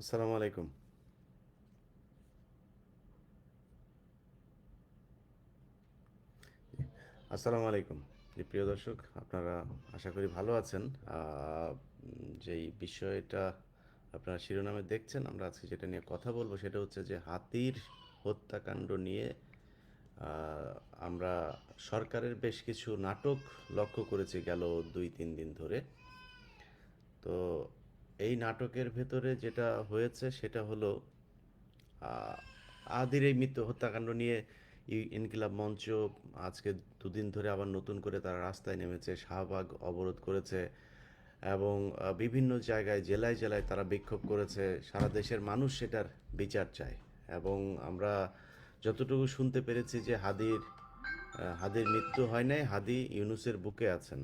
আসসালামু আলাইকুম। আসসালামু আলাইকুম। প্রিয় দর্শক, আপনারা আশা করি ভালো আছেন। যেই বিষয়টা আপনারা শিরোনামে দেখছেন, আমরা আজকে যেটা নিয়ে কথা বলব সেটা হচ্ছে যে হাতির হত্যাকাণ্ড নিয়ে আমরা সরকারের বেশ কিছু নাটক লক্ষ্য করেছি গেল দুই, তিন দিন ধরে। তো এই নাটকের ভেতরে যেটা হয়েছে সেটা হলো আদির এই মৃত্যু হত্যাকাণ্ড নিয়ে ইনকিলাব মঞ্চ আজকে দুদিন ধরে আবার নতুন করে তারা রাস্তায় নেমেছে, শাহবাগ অবরোধ করেছে এবং বিভিন্ন জায়গায়, জেলায় জেলায় তারা বিক্ষোভ করেছে। সারা দেশের মানুষ সেটার বিচার চায় এবং আমরা যতটুকু শুনতে পেরেছি যে হাদির হাদির মৃত্যু হয় নাই, হাদি ইউনুসের বুকে আছেন।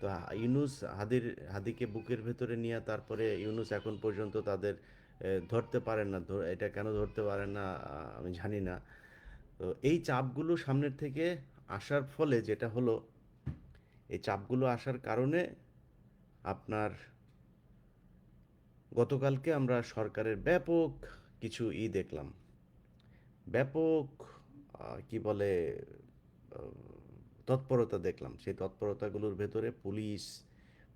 তো ইউনুস হাদির, হাদিকে বুকের ভেতরে নিয়ে তারপরে ইউনুস এখন পর্যন্ত তাদের ধরতে পারেন না। এটা কেন ধরতে পারেন না আমি জানি না। তো এই চাপগুলো সামনের থেকে আসার ফলে যেটা হলো, এই চাপগুলো আসার কারণে আপনার গতকালকে আমরা সরকারের ব্যাপক কিছু ই দেখলাম। ব্যাপক কি বলে তৎপরতা দেখলাম। সেই তৎপরতাগুলোর ভেতরে পুলিশ,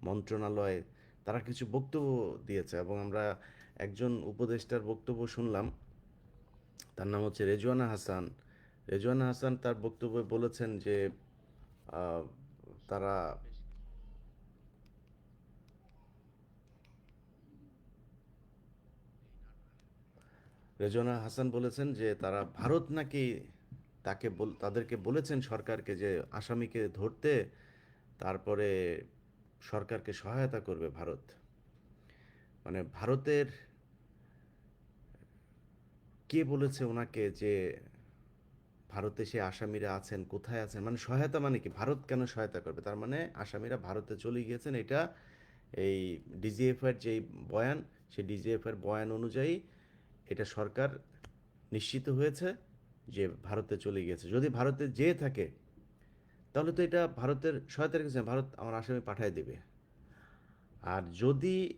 মন্ত্রণালয়, তারা কিছু বক্তব্য দিয়েছে এবং আমরা একজন উপদেষ্টার বক্তব্য শুনলাম। তার নাম হচ্ছে রেজওয়ানা হাসান। রেজওয়ানা হাসান তার বক্তব্যে বলেছেন যে তারা রেজওয়ানা হাসান বলেছেন যে, তারা ভারত নাকি তাকে তাদেরকে বলেছেন সরকারকে যে আসামিকে ধরতে, তারপরে সরকারকে সহায়তা করবে ভারত। মানে ভারতের কে বলেছে ওনাকে যে ভারতে সে আসামিরা আছেন, কোথায় আছেন? মানে সহায়তা মানে কি? ভারত কেন সহায়তা করবে? তার মানে আসামিরা ভারতে চলে গিয়েছেন। এটা এই ডিজিএফআর যেই বয়ান, সেই ডিজিএফআর বয়ান অনুযায়ী এটা সরকার নিশ্চিত হয়েছে। যে ভারতে চলে গিয়েছে। যদি ভারতে যেয়ে থাকে, তাহলে তো এটা ভারতের সহায়তার কিছু ভারত আমার আসামি পাঠিয়ে দেবে। আর যদি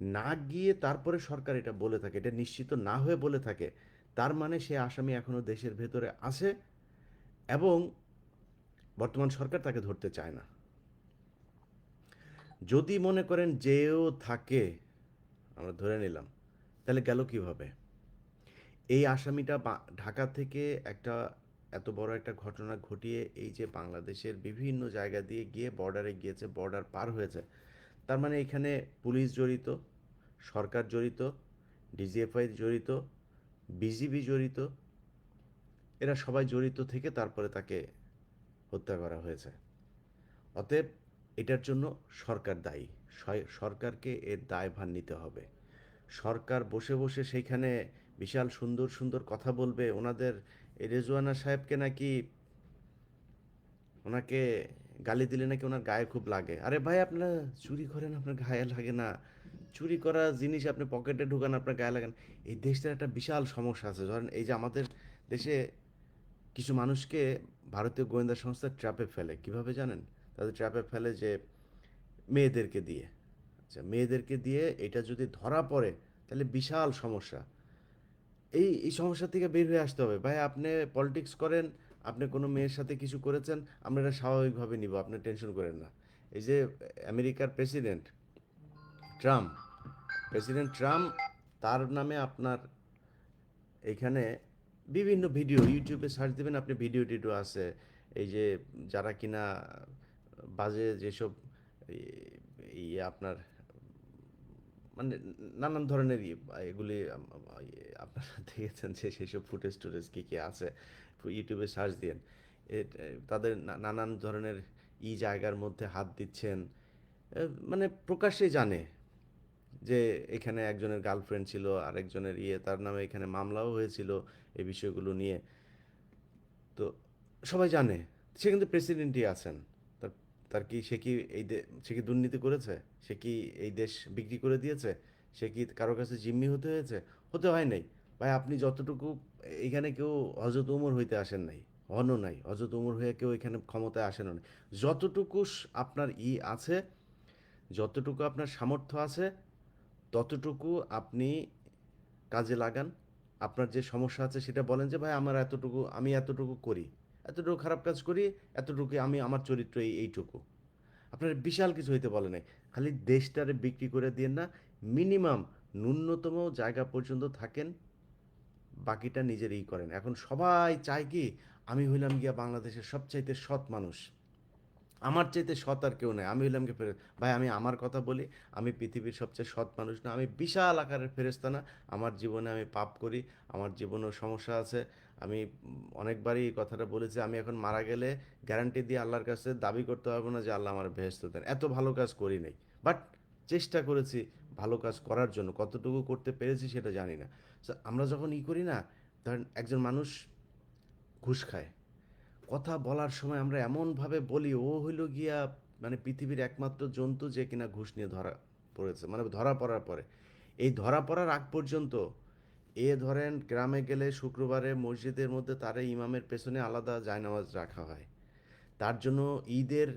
না গিয়ে তারপরে সরকার এটা বলে থাকে, এটা নিশ্চিত না হয়ে বলে থাকে, তার মানে সে আসামি এখনও দেশের ভেতরে আছে এবং বর্তমান সরকার তাকে ধরতে চায় না। যদি মনে করেন যেও থাকে, আমরা ধরে নিলাম, তাহলে গেল কীভাবে? এই আসামিটা ঢাকা থেকে একটা এত বড় একটা ঘটনা ঘটিয়ে এই যে বাংলাদেশের বিভিন্ন জায়গা দিয়ে গিয়ে বর্ডারে গিয়েছে বর্ডার পার হয়েছে, তার মানে এখানে পুলিশ জড়িত, সরকার জড়িত ডিজিএফআই জড়িত বিজিবি জড়িত, এরা সবাই জড়িত থেকে তারপরে তাকে হত্যা করা হয়েছে। অতএব এটার জন্য সরকার দায়ী সরকারকে এর দায়ভার নিতে হবে। সরকার বসে বসে সেইখানে বিশাল সুন্দর সুন্দর কথা বলবে। ওনাদের রেজওয়ানা সাহেবকে নাকি, ওনাকে গালি দিলে নাকি ওনার গায়ে খুব লাগে। আরে ভাই, আপনারা চুরি করেন, আপনার গায়ে লাগে না। চুরি করা জিনিস আপনি পকেটে ঢুকান, আপনার গায়ে লাগান এই দেশটার একটা বিশাল সমস্যা আছে। ধরেন এই যে আমাদের দেশে কিছু মানুষকে ভারতীয় গোয়েন্দা সংস্থা ট্র্যাপে ফেলে। কীভাবে জানেন? তাদের ট্র্যাপে ফেলে যে মেয়েদেরকে দিয়ে। আচ্ছা মেয়েদেরকে দিয়ে এটা যদি ধরা পড়ে, তাহলে বিশাল সমস্যা। এই এই সমস্যা থেকে বের হয়ে আসতে হবে। ভাই, আপনি পলিটিক্স করেন, আপনি কোনো মেয়ের সাথে কিছু করেছেন, আমরা এটা স্বাভাবিকভাবে নিব, আপনি টেনশন করেন না। এই যে, আমেরিকার প্রেসিডেন্ট ট্রাম্প প্রেসিডেন্ট ট্রাম্প তার নামে আপনার এখানে বিভিন্ন ভিডিও ইউটিউবে সার্চ দেবেন, আপনি ভিডিও টিডিও আছে। এই যে, যারা কিনা বাজে যেসব এই- আপনার মানে নানান ধরনের ই- এগুলি ইয়ে আপনারা দেখেছেন যে সেসব ফুটেজ টুটেজ কী কী আছে ইউটিউবে সার্চ দিন তাদের নানান ধরনের ই জায়গার মধ্যে হাত দিচ্ছেন। মানে প্রকাশ্যে জানে যে এখানে একজনের গার্লফ্রেন্ড ছিল, আরেকজনের ইয়ে তার নামে এখানে মামলাও হয়েছিল এই বিষয়গুলো নিয়ে। তো সবাই জানে, সে কিন্তু প্রেসিডেন্টই আছেন। তার কি সে কি এই সে কি দুর্নীতি করেছে? সে কি এই দেশ বিক্রি করে দিয়েছে? সে কি কারও কাছে জিম্মি হতে হয়েছে? হতে হয় নাই। ভাই, আপনি যতটুকু এখানে কেউ হজরত উমর হইতে আসেন নাই, হনও নাই হজরত উমর হয়ে কেউ এখানে ক্ষমতায় আসেনও নাই। যতটুকু আপনার ই আছে, যতটুকু আপনার সামর্থ্য আছে, ততটুকু আপনি কাজে লাগান। আপনার যে সমস্যা আছে সেটা বলেন যে, ভাই, আমার এতটুকু, আমি এতটুকু করি। এতটুকু খারাপ কাজ করি এতটুকু আমি আমার চরিত্র এই, এইটুকু। আপনার বিশাল কিছু হইতে বলে নাই। খালি দেশটারে বিক্রি করে দিয়ে না, মিনিমাম ন্যূনতম জায়গা পর্যন্ত থাকেন, বাকিটা নিজেরই করেন। এখন সবাই চায় কি, আমি হইলাম গিয়া বাংলাদেশের সবচাইতে সৎ মানুষ। আমার চাইতে সৎ আর কেউ নেই। আমি হইলাম কি ফেরে ভাই, আমি আমার কথা বলি, আমি পৃথিবীর সবচেয়ে সৎ মানুষ না, আমি বিশাল আকারের ফেরেস্তা না। আমার জীবনে আমি পাপ করি, আমার জীবনেও সমস্যা আছে। আমি অনেকবারই এই কথাটা বলেছি, আমি এখন মারা গেলে গ্যারান্টি দিয়ে আল্লাহর কাছে দাবি করতে পারব না যে আল্লাহ আমার ভেস্ত দেন এত ভালো কাজ করি নাই। বাট চেষ্টা করেছি ভালো কাজ করার জন্য, কতটুকু করতে পেরেছি সেটা জানি না। আমরা যখন ই করি না, ধরেন একজন মানুষ ঘুষ খায়। কথা বলার সময় আমরা এমনভাবে বলি, ও হইল গিয়া মানে পৃথিবীর একমাত্র জন্তু যে কিনা ঘুষ নিয়ে ধরা পড়েছে। মানে ধরা পড়ার পরে। এই ধরা পড়ার আগ পর্যন্ত এ ধরেন গ্রামে গেলে শুক্রবারে মসজিদের মধ্যে তারে ইমামের পেছনে আলাদা জায়নামাজ রাখা হয়। তার জন্য ঈদের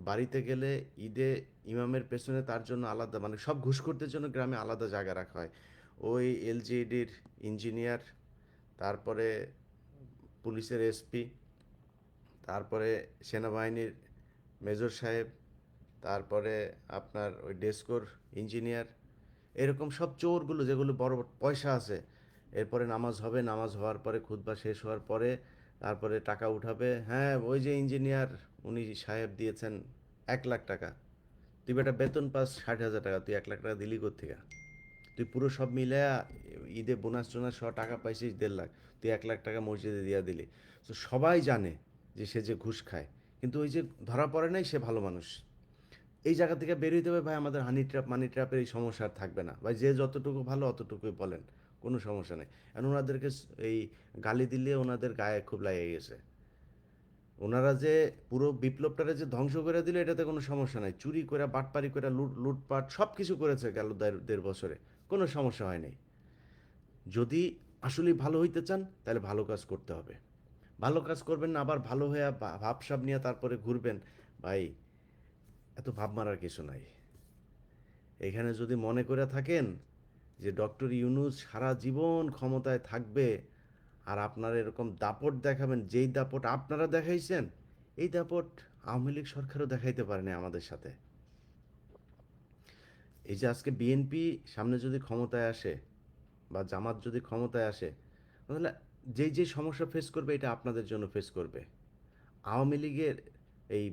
বাড়িতে গেলে ঈদে ইমামের পেছনে তার জন্য আলাদা মানে সব ঘুষখোরদের জন্য গ্রামে আলাদা জায়গা রাখা হয়। ওই এলজিইডির ইঞ্জিনিয়ার, তারপরে পুলিশের এসপি তারপরে সেনাবাহিনীর মেজর সাহেব, তারপরে আপনার ওই ডেস্কোর ইঞ্জিনিয়ার, এরকম সব চোরগুলো যেগুলো বড় বড় পয়সা আছে, এরপরে নামাজ হবে, নামাজ হওয়ার পরে খুতবা শেষ হওয়ার পরে তারপরে টাকা উঠাবে। হ্যাঁ ওই যে ইঞ্জিনিয়ার, উনি সাহেব দিয়েছেন এক লাখ টাকা। তুই বেটা বেতন পাস ষাট হাজার টাকা, তুই এক লাখ টাকা দিলি কোথেকে তুই পুরো সব মিলে ঈদে বোনাস টোনাস সহ টাকা পাইছিস দেড় লাখ, তুই এক লাখ টাকা মসজিদে দিয়া দিলি। তো সবাই জানে যে সে যে ঘুষ খায়। কিন্তু ওই যে ধরা পড়ে নাই, সে ভালো মানুষ। এই জায়গা থেকে বেরোতে দেবে ভাই, আমাদের হানি ট্র্যাপ মানি ট্র্যাপের এই সমস্যা আর থাকবে না। ভাই, যে যতটুকু ভালো অতটুকুই বলেন, কোনো সমস্যা নেই। এখন ওনাদেরকে এই গালি দিলে ওনাদের গায়ে খুব লাগে গেছে। ওনারা যে পুরো বিপ্লবটারে যে ধ্বংস করে দিল, এটাতে কোনো সমস্যা নাই। চুরি করে, বাটপারি করে, লুট, লুটপাট সব কিছু করেছে গেল দেড় বছরে। কোনো সমস্যা হয় নাই। যদি আসলেই ভালো হইতে চান, তাহলে ভালো কাজ করতে হবে। ভালো কাজ করবেন না, আবার ভালো হয়ে ভাবসাব নিয়ে তারপরে ঘুরবেন। ভাই, এত ভাব মারার কিছু নাই। এখানে যদি মনে করে থাকেন যে ডক্টর ইউনুস সারা জীবন ক্ষমতায় থাকবে আর আপনারা এরকম দাপট দেখাবেন, যেই দাপট আপনারা দেখাইছেন, এই দাপট আওয়ামী লীগ সরকারও দেখাইতে পারেনি আমাদের সাথে। এই যে আজকে বিএনপি সামনে যদি ক্ষমতায় আসে বা জামাত যদি ক্ষমতায় আসে, তাহলে যেই যে সমস্যা ফেস করবে, এটা আপনাদের জন্য ফেস করবে। আওয়ামী লীগের এই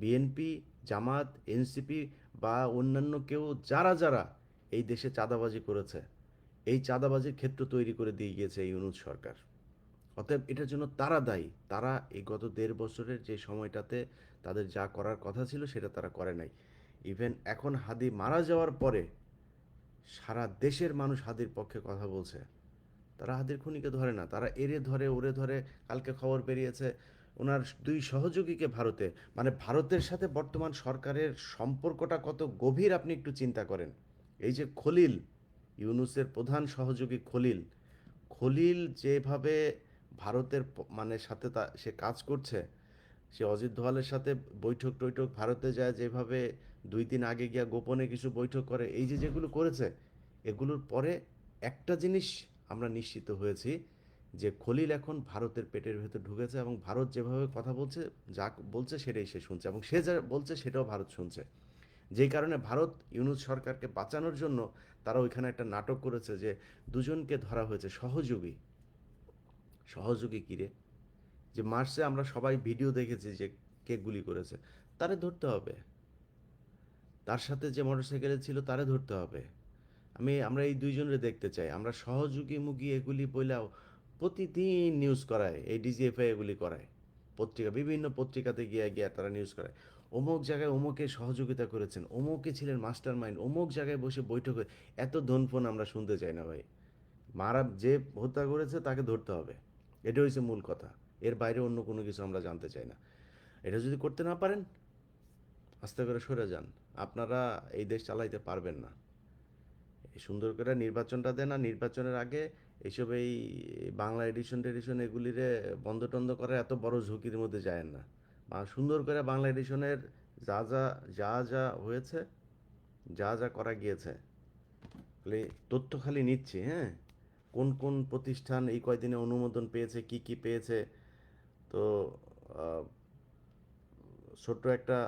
বিএনপি জামাত এনসিপি বা অন্যান্য কেউ যারা যারা এই দেশে চাঁদাবাজি করেছে, এই চাঁদাবাজির ক্ষেত্র তৈরি করে দিয়ে গিয়েছে এই ইউনুস সরকার। অতএব এটার জন্য তারা দায়ী। তারা এই গত দেড় বছরের যে সময়টাতে তাদের যা করার কথা ছিল, সেটা তারা করে নাই। ইভেন এখন হাদি মারা যাওয়ার পরে সারা দেশের মানুষ হাদির পক্ষে কথা বলছে। তারা হাদির খুনিকে ধরে না, তারা এরে ধরে, ওরে ধরে কালকে খবর বেরিয়েছে। ওনার দুই সহযোগীকে ভারতে। মানে ভারতের সাথে বর্তমান সরকারের সম্পর্কটা কত গভীর আপনি একটু চিন্তা করেন। এই যে খলিল, ইউনুসের প্রধান সহযোগী খলিল খলিল যেভাবে ভারতের মানে সাথে তা, সে কাজ করছে, সে অজিত দোয়ালের সাথে বৈঠক টৈঠক ভারতে যায়, যেভাবে দুই দিন আগে গিয়া গোপনে কিছু বৈঠক করে, এই যে যেগুলো করেছে, এগুলোর পরে একটা জিনিস আমরা নিশ্চিত হয়েছি যে খলিল এখন ভারতের পেটের ভেতর ঢুকেছে এবং ভারত যেভাবে কথা বলছে, যা বলছে সেটাই সে শুনছে এবং সে যা বলছে সেটাও ভারত শুনছে। যেই কারণে ভারত ইউনুস সরকারকে বাঁচানোর জন্য তারা ওইখানে একটা নাটক করেছে যে দুজনকে ধরা হয়েছে সহযোগী। সহযোগী কিরে যে মার্চে আমরা সবাই ভিডিও দেখেছি যে কে গুলি করেছে, তারে ধরতে হবে। তার সাথে যে মোটরসাইকেলে ছিল তারে ধরতে হবে। আমি, আমরা এই দুইজনের দেখতে চাই। আমরা সহযোগী মুগী এগুলি বইলাও প্রতিদিন নিউজ করায়, এই ডিজিএফআই এগুলি করায়। পত্রিকা, বিভিন্ন পত্রিকাতে গিয়ে গিয়ে তারা নিউজ করায়। অমুক জায়গায় অমুকে সহযোগিতা করেছেন অমুকে ছিলেন মাস্টার মাইন্ড অমুক জায়গায় বসে বৈঠক এত ধনফোন আমরা শুনতে চাই না ভাই। মারা, যে হত্যা করেছে তাকে ধরতে হবে। এটা হচ্ছে মূল কথা। এর বাইরে অন্য কোনো কিছু আমরা জানতে চাই না। এটা যদি করতে না পারেন, আস্তে করে সরে যান। আপনারা এই দেশ চালাইতে পারবেন না। সুন্দর করে নির্বাচনটা দেন আর নির্বাচনের আগে এইসব এই বাংলা এডিশন টেডিশন এগুলিরে বন্ধ টন্ধ করার এত বড় ঝুঁকির মধ্যে যায় না। সুন্দর করে বাংলা এডিশনের যা যা যা যা হয়েছে, যা যা করা গিয়েছে, খালি তথ্য খালি নিচ্ছি হ্যাঁ? কোন কোন প্রতিষ্ঠান এই কয়দিনে অনুমোদন পেয়েছে, কি কি পেয়েছে? তো ছোট্ট একটা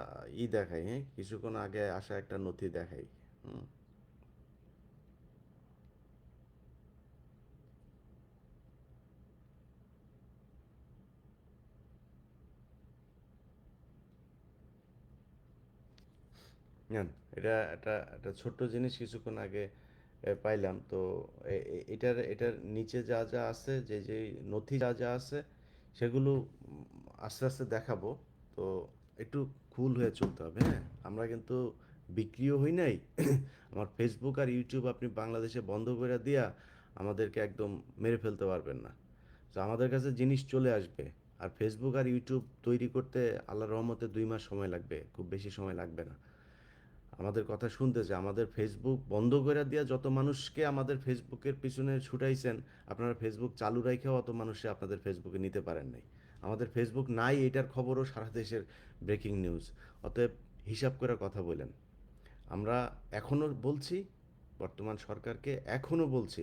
ই দেখাই হ্যাঁ? কিছুক্ষণ আগে আসা একটা নথি দেখাই, হুম? নেন, এটা একটা একটা ছোট্ট জিনিস কিছুক্ষণ আগে পাইলাম। তো এটার এটার নিচে যা যা আছে, যে যে নথি যা যা আছে, সেগুলো আস্তে আস্তে দেখাবো। তো একটু কুল হয়ে চলতে হবে হ্যাঁ? আমরা কিন্তু বিক্রিও হই নাই। আমার ফেসবুক আর ইউটিউব আপনি বাংলাদেশে বন্ধ করে দিয়া আমাদেরকে একদম মেরে ফেলতে পারবেন না। তো আমাদের কাছে জিনিস চলে আসবে। আর ফেসবুক আর ইউটিউব তৈরি করতে আল্লাহর রহমতে দুই মাস সময় লাগবে। খুব বেশি সময় লাগবে না। আমাদের কথা শুনতেছে আমাদের ফেসবুক বন্ধ করে দিয়া যত মানুষকে আমাদের ফেসবুকের পিছনে ছুটাইছেন, আপনারা ফেসবুক চালু রাখেও অত মানুষে আপনাদের ফেসবুকে নিতে পারেন নাই। আমাদের ফেসবুক নাই, এটার খবরও সারা দেশের ব্রেকিং নিউজ অতএব হিসাব করে কথা বলেন। আমরা এখনও বলছি, বর্তমান সরকারকে এখনও বলছি,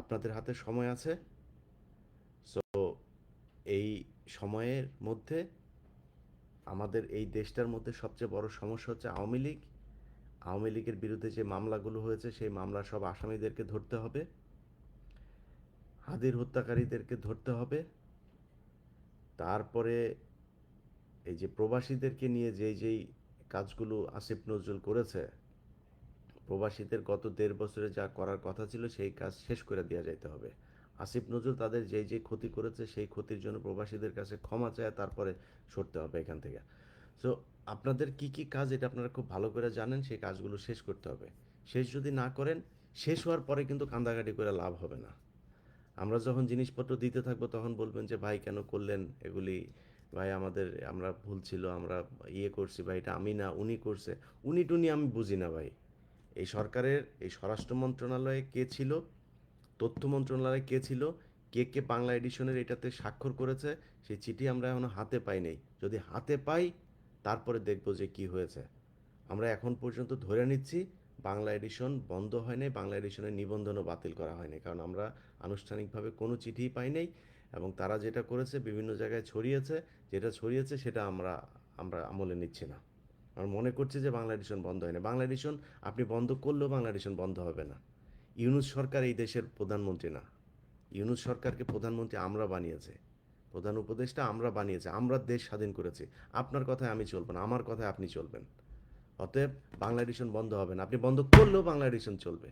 আপনাদের হাতে সময় আছে। সো এই সময়ের মধ্যে আমাদের এই দেশটার মধ্যে সবচেয়ে বড় সমস্যা হচ্ছে আওয়ামী লীগ। আওয়ামী লীগের বিরুদ্ধে যে মামলাগুলো হয়েছে, সেই মামলার সব আসামিদেরকে ধরতে হবে। হাদির হত্যাকারীদেরকে ধরতে হবে। তারপরে এই যে প্রবাসীদেরকে নিয়ে যেই যেই কাজগুলো আসিফ নজরুল করেছে, প্রবাসীদের গত দেড় বছরে যা করার কথা ছিল, সেই কাজ শেষ করে দেওয়া যাইতে হবে। আসিফ নজরুল তাদের যেই যে ক্ষতি করেছে, সেই ক্ষতির জন্য প্রবাসীদের কাছে ক্ষমা চায়, তারপরে সরতে হবে এখান থেকে। সো আপনাদের কি কি কাজ এটা আপনারা খুব ভালো করে জানেন, সেই কাজগুলো শেষ করতে হবে। শেষ যদি না করেন, শেষ হওয়ার পরে কিন্তু কান্দাকাটি করে লাভ হবে না। আমরা যখন জিনিসপত্র দিতে থাকব, তখন বলবেন যে, ভাই, কেন করলেন এগুলি? ভাই, আমাদের, আমরা ভুল ছিল, আমরা ইয়ে করছি, ভাই, এটা আমি না, উনি করছে। উনি টুনি আমি বুঝি না, ভাই। এই সরকারের, এই স্বরাষ্ট্র মন্ত্রণালয়ে কে ছিল, তথ্য মন্ত্রণালয়ে কে ছিল, কে কে বাংলা এডিশনের এটাতে স্বাক্ষর করেছে, সেই চিঠি আমরা এখনও হাতে পাই নাই। যদি হাতে পাই তারপরে দেখব যে কি হয়েছে। আমরা এখন পর্যন্ত ধরে নিচ্ছি, বাংলা এডিশন বন্ধ হয় নাই বাংলা এডিশনের নিবন্ধনও বাতিল করা হয়নি। কারণ আমরা আনুষ্ঠানিকভাবে কোনো চিঠিই পাই নাই এবং তারা যেটা করেছে, বিভিন্ন জায়গায় ছড়িয়েছে, যেটা ছড়িয়েছে সেটা আমরা আমরা আমলে নিচ্ছি না। আমরা মনে করছি যে বাংলা এডিশন বন্ধ হয় না বাংলা এডিশন আপনি বন্ধ করলেও বাংলা এডিশন বন্ধ হবে না। ইউনুস সরকার এই দেশের প্রধানমন্ত্রী না। ইউনুস সরকারকে প্রধানমন্ত্রী আমরা বানিয়েছে। প্রধান উপদেশটা আমরা বানিয়েছি, আমরা দেশ স্বাধীন করেছি। আপনার কথায় আমি চলবো না, আমার কথায় আপনি চলবেন। অতএব বাংলা এডিশন বন্ধ হবে না। আপনি বন্ধ করলেও বাংলা এডিশন চলবে।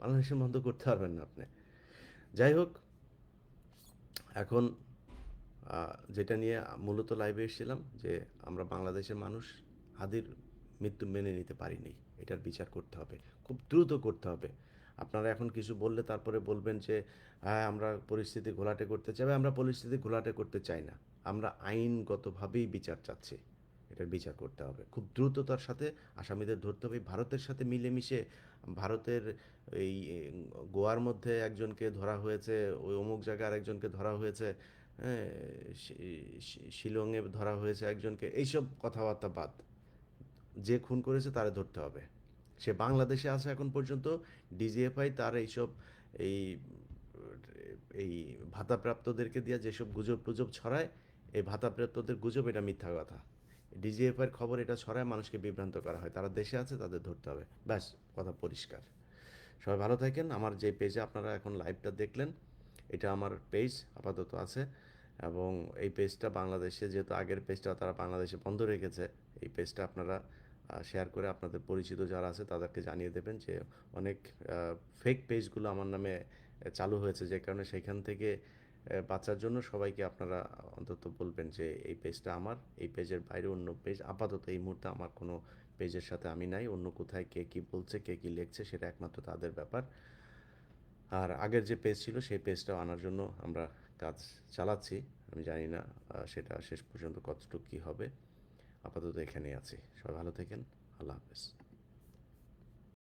বাংলা এডিশন বন্ধ করতে পারবেন না আপনি। যাই হোক, এখন যেটা নিয়ে মূলত লাইভে এসেছিলাম, যে আমরা বাংলাদেশের মানুষ হাদির মৃত্যু মেনে নিতে পারিনি। এটার বিচার করতে হবে। খুব দ্রুত করতে হবে। আপনারা এখন কিছু বললে তারপরে বলবেন যে হ্যাঁ আমরা পরিস্থিতি ঘোলাটে করতে চাই আমরা পরিস্থিতি ঘোলাটে করতে চাই না। আমরা আইনগতভাবেই বিচার চাচ্ছি। এটার বিচার করতে হবে। খুব দ্রুততার সাথে আসামিদের ধরতে হবে। ভারতের সাথে মিলেমিশে ভারতের এই গোয়ার মধ্যে একজনকে ধরা হয়েছে, ওই অমুক জায়গায় আরেকজনকে ধরা হয়েছে হ্যাঁ শিলংয়ে ধরা হয়েছে একজনকে, এইসব কথাবার্তা বাদ। যে খুন করেছে তারে ধরতে হবে। সে বাংলাদেশে আছে এখন পর্যন্ত, ডিজিএফআই তার এইসব এই এই ভাতাপ্রাপ্তদেরকে দিয়ে যেসব গুজব টুজব ছড়ায়, এই ভাতাপ্রাপ্তদের গুজব এটা মিথ্যা কথা। ডিজিএফআইয়ের খবর এটা ছড়ায় মানুষকে বিভ্রান্ত করা হয়। তারা দেশে আছে, তাদের ধরতে হবে। ব্যাস, কথা পরিষ্কার। সবাই ভালো থাকেন। আমার যে পেজে আপনারা এখন লাইভটা দেখলেন, এটা আমার পেজ আপাতত আছে। এবং এই পেজটা বাংলাদেশে, যেহেতু আগের পেজটা তারা বাংলাদেশে বন্ধ রেখেছে, এই পেজটা আপনারা শেয়ার করে আপনাদের পরিচিত যারা আছে তাদেরকে জানিয়ে দেবেন যে অনেক ফেক পেজগুলো আমার নামে চালু হয়েছে। যে কারণে সেখান থেকে বাঁচার জন্য সবাইকে আপনারা অন্তত বলবেন যে এই পেজটা আমার, এই পেজের বাইরে অন্য পেজ আপাতত এই মুহূর্তে আমার কোনো পেজের সাথে আমি নাই। অন্য কোথায় কে কী বলছে, কে কী লিখছে সেটা একমাত্র তাদের ব্যাপার। আর আগের যে পেজ ছিল সেই পেজটাও আনার জন্য আমরা কাজ চালাচ্ছি। আমি জানি না সেটা শেষ পর্যন্ত কতটুকু কী হবে। আপাতত এখানেই আছি। সবাই ভালো থাকেন। আল্লাহ হাফেজ।